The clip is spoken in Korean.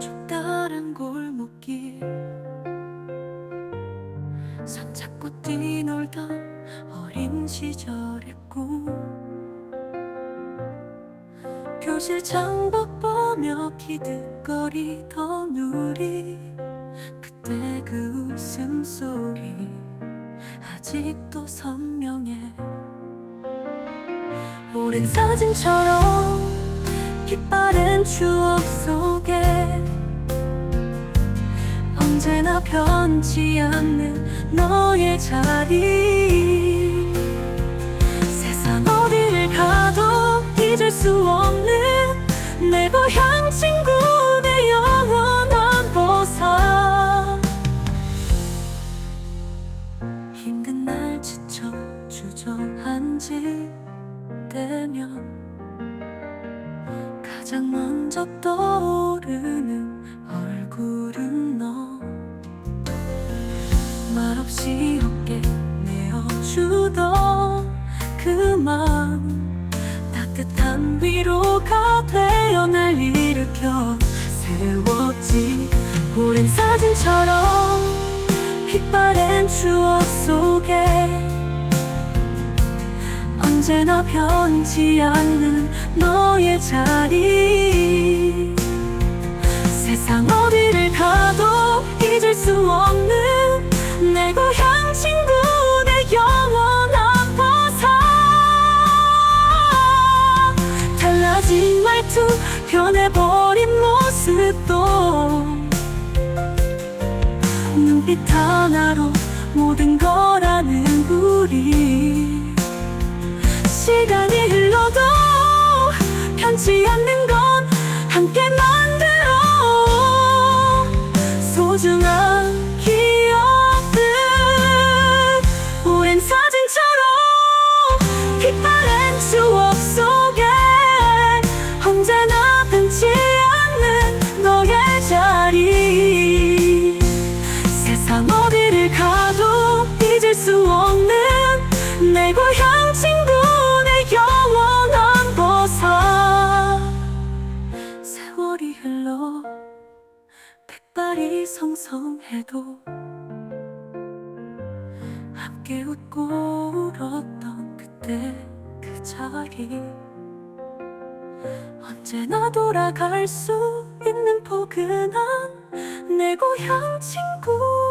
좁다란 골목길. 손 잡고 뛰놀던 어린 시절의 꿈 교실 창밖 보며 기득거리던 우리. 그때 그 웃음소리 아직도 선명해. 오랜 사진처럼 빛바랜 추억 속에 언제나 변치 않는 너의 자리. 세상 어디를 가도 잊을 수 없는 내 고향 친구 내 영원한 보상 힘든 날 지쳐 주저앉을 때면 가장 먼저 떠오르는 얼굴은 너. 말없이 어깨 내어주던 그 마음. 따뜻한 위로가 되어 날 일으켜 세웠지. 오랜 사진처럼 빛바랜 추억 속에 언제나 변치 않는 너의 자리. 세상 어디를 가도 잊을 수 없는 내 고향 친구 내 영원한 보상 달라진 말투 변해버린 모습도 눈빛 하나로 모든 걸 변치 않는 건 성성해도 함께 웃고 울었던 그때 그 자리. 언제나 돌아갈 수 있는 포근한 내 고향 친구